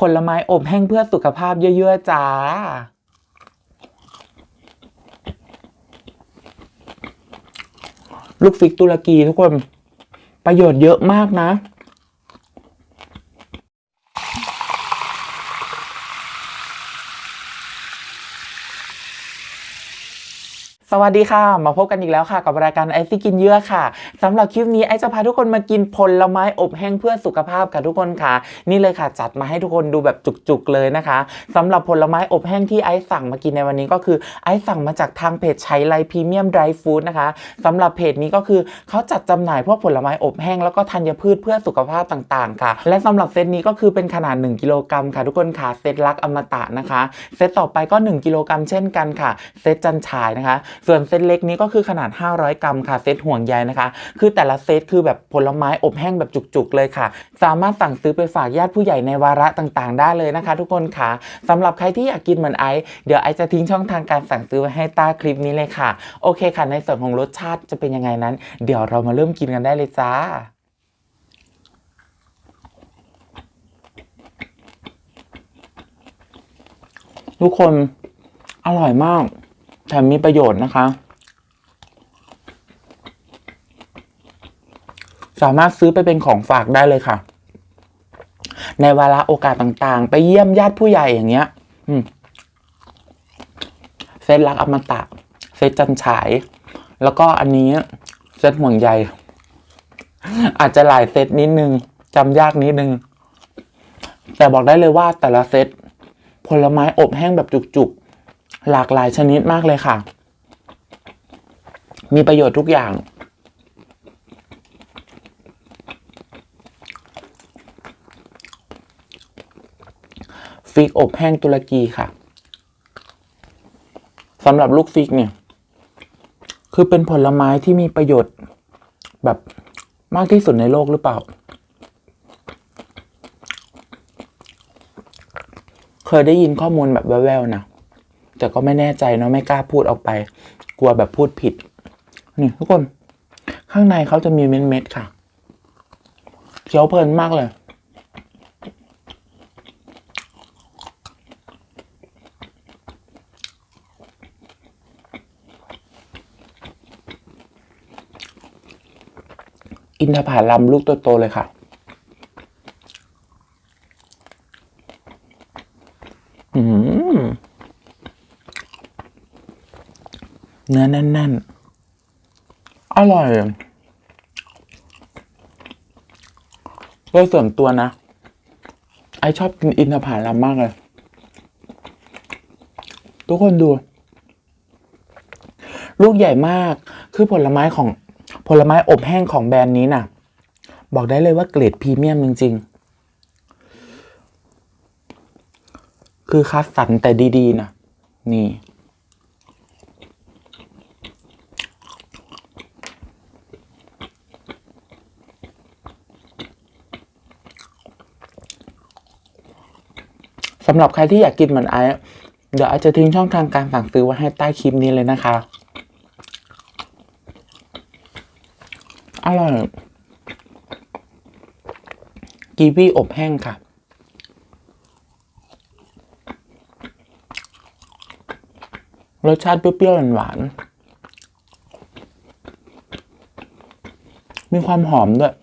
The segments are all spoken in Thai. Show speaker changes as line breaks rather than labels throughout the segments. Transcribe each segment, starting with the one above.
ผลไม้อบแห้งเพื่อสุขภาพเยอะๆจ้า ลูกฟิกตุรกีทุกคน ประโยชน์เยอะมากนะ สวัสดีค่ะ มาพบกันอีกแล้วค่ะ กับรายการไอซิกินเยื่อค่ะสำหรับคลิปนี้ไอจะพาทุกคนมากินผลไม้อบแห้งเพื่อสุขภาพค่ะทุกคนค่ะ นี่เลยค่ะ จัดมาให้ทุกคนดูแบบจุกๆเลยนะคะสำหรับผลไม้อบแห้งที่ไอซ์สั่งมากินในวันนี้ก็คือไอซ์สั่งมาจากทางเพจใช้ไลพรีเมียมไดรฟู้ดนะคะสำหรับเพจนี้ก็คือเขาจัดจำหน่ายพวกผลไม้อบแห้งแล้วก็ธัญพืชเพื่อสุขภาพต่างๆ ค่ะ และสำหรับเซตนี้ก็คือเป็นขนาด 1 กิโลกรัมค่ะ ทุกคนค่ะเซตรักอมตะนะคะ เซตต่อไปก็ 1 กิโลกรัมเช่นกันค่ะ เซตจันฉายนะคะส่วนเซตเล็กนี้ก็คือขนาด 500 กรัมค่ะเซตห่วงใยนะคะ คือแต่ละเซตคือแบบผลไม้อบแห้งแบบจุกๆเลยค่ะ สามารถสั่งซื้อไปฝากญาติผู้ใหญ่ในวาระต่างๆ ได้เลยนะคะ ทุกคนค่ะสำหรับใครที่อยากกินเหมือนไอซ์เดี๋ยวไอซ์จะทิ้งช่องทางการสั่งซื้อไว้ให้ใต้คลิปนี้เลยค่ะ โอเคค่ะ ในส่วนของรสชาติจะเป็นยังไงนั้น เดี๋ยวเรามาเริ่มกินกันได้เลยจ้าทุกคนอร่อยมาก แถมมีประโยชน์นะคะ สามารถซื้อไปเป็นของฝากได้เลยค่ะ ในวาระโอกาสต่างๆ ไปเยี่ยมญาติผู้ใหญ่อย่างเงี้ยเซตรักอมตะ เซตจันฉาย แล้วก็อันนี้เซตห่วงใยอาจจะหลายเซตนิดนึงจำยากนิดนึง แต่บอกได้เลยว่าแต่ละเซตผลไม้อบแห้งแบบจุกๆ หลากหลายชนิดมากเลยค่ะ มีประโยชน์ทุกอย่าง ฟิกอบแห้งตุรกีค่ะสำหรับลูกฟิกเนี่ย คือเป็นผลไม้ที่มีประโยชน์แบบมากที่สุดในโลกหรือเปล่า เคยได้ยินข้อมูลแบบแว่วๆนะ แต่ก็ไม่แน่ใจเนาะไม่กล้าพูดออกไป กลัวแบบพูดผิด นี่ทุกคน ข้างในเขาจะมีเม็ดๆค่ะเคี้ยวเพลินมากเลยอินทผลัมลูกโตๆเลยค่ะ อืม เนื้อแน่นๆ อร่อยโดยส่วนตัวนะ ไอชอบกินอินทผลัมมากเลย ทุกคนดู ลูกใหญ่มาก คือผลไม้ของผลไม้อบแห้งของแบรนด์นี้น่ะ บอกได้เลยว่าเกรดพรีเมียมจริง ๆ คือคัดสรรแต่ดี ๆ นะ นี่ สำหรับใครที่อยากกินเหมือนไอเดี๋ยวไอซ์จะทิ้งช่องทางการสั่งซื้อไว้ให้ใต้คลิปนี้เลยนะคะ อร่อยกีวีอบแห้งค่ะรสชาติเปรี้ยวๆหวานๆมีความหอมด้วย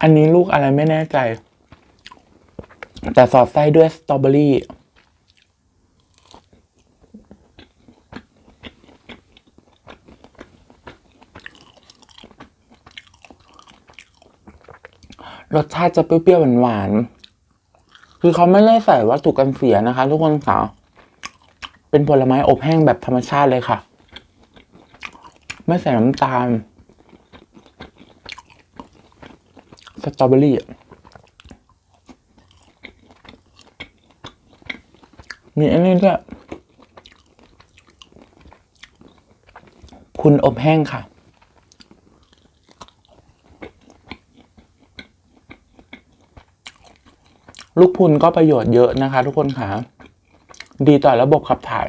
อันนี้ลูกอะไรไม่แน่ใจ แต่สอดไส้ด้วยสตรอเบอรี่รสชาติจะเปรี้ยวๆหวานๆ คือเขาไม่ได้ใส่วัตถุกันเสียนะคะ ทุกคนค่ะ เป็นผลไม้อบแห้งแบบธรรมชาติเลยค่ะ ไม่ใส่น้ำตาล ส ตรอเบอรี่อะมีอันนี้ด้วยคุณอบแห้งค่ะ ลูกพุนก็ประโยชน์เยอะนะคะทุกคนค่ะ ดีต่อระบบขับถ่าย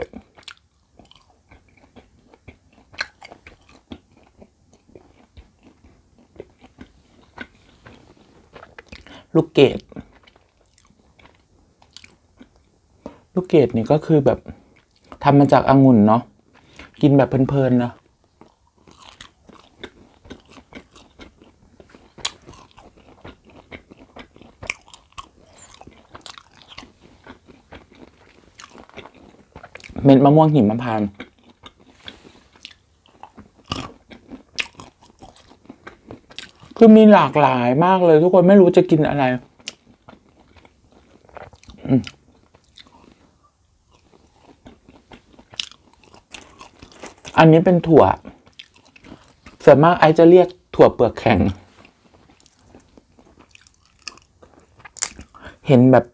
ลูกเกดลูกเกดนี่ก็คือแบบทำมาจากองุ่นเนาะกินแบบเพลินๆนะเม็ดมะม่วงหิมพานต์ คือมีหลากหลายมากเลย ทุกคนไม่รู้จะกินอะไรอันนี้เป็นถั่วส่วนมากไอจะเรียกถั่วเปลือกแข็ง เห็นแบบ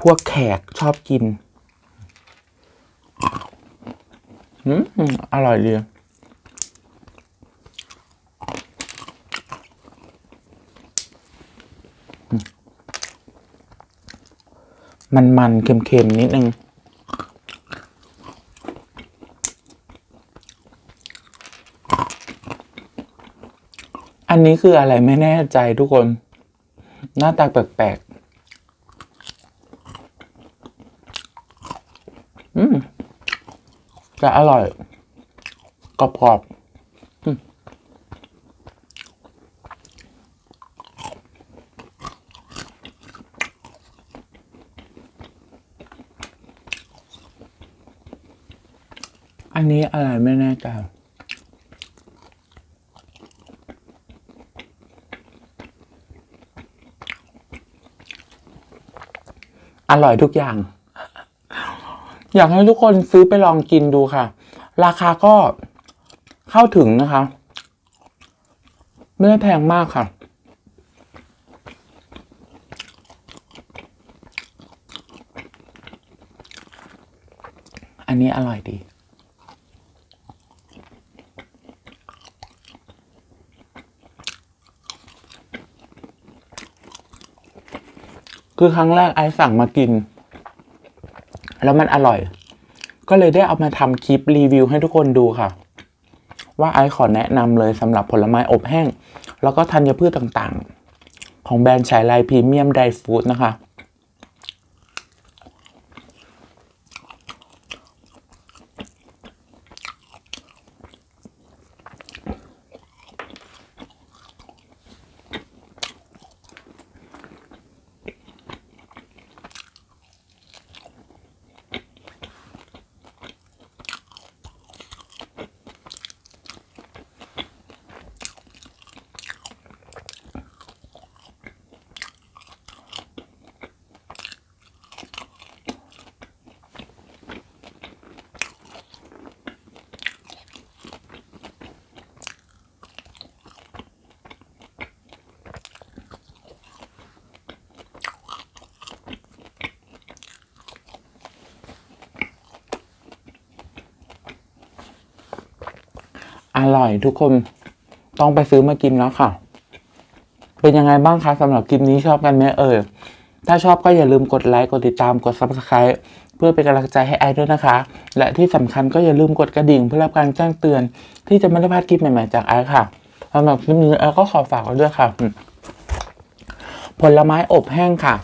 พวกแขกชอบกิน อืม อร่อยดีอื มันมันๆ เค็มๆ นิดนึง อันนี้คืออะไรไม่แน่ใจทุกคน หน้าตาแปลกๆ อืม จะอร่อย กรอบๆ อันนี้อะไรไม่แน่ใจอร่อยทุกอย่าง อยากให้ทุกคนซื้อไปลองกินดูค่ะ ราคาก็เข้าถึงนะคะ ไม่ได้แพงมากค่ะ อันนี้อร่อยดี คือครั้งแรกไอสั่งมากิน แล้วมันอร่อย ก็เลยได้เอามาทำคลิปรีวิวให้ทุกคนดูค่ะ ว่าไอขอแนะนำเลยสำหรับผลไม้อบแห้ง แล้วก็ธัญพืชต่างๆ ของแบรนด์ฉายไลพรีเมียมไดฟู้ดนะคะ อร่อยทุกคนต้องไปซื้อมากินแล้วค่ะ เป็นยังไงบ้างคะสำหรับคลิปนี้ชอบกันไหมเอ่ยถ้าชอบก็อย่าลืมกดไลค์กดติดตามกด subscribe เพื่อเป็นกำลังใจให้ไอด้วยนะคะ และที่สำคัญก็อย่าลืมกดกระดิ่งเพื่อรับการแจ้งเตือน ที่จะไม่ได้พลาดคลิปใหม่ๆจากไอค่ะสำหรับคลิปนี้ไอก็ขอฝากไว้ด้วยค่ะ ผลไม้อบแห้งค่ะ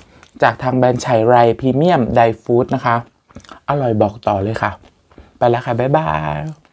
จากทางแบรนด์ชัยไรพรีเมียมไดฟู้ดนะคะ อร่อยบอกต่อเลยค่ะ ไปแล้วค่ะ บ๊ายบาย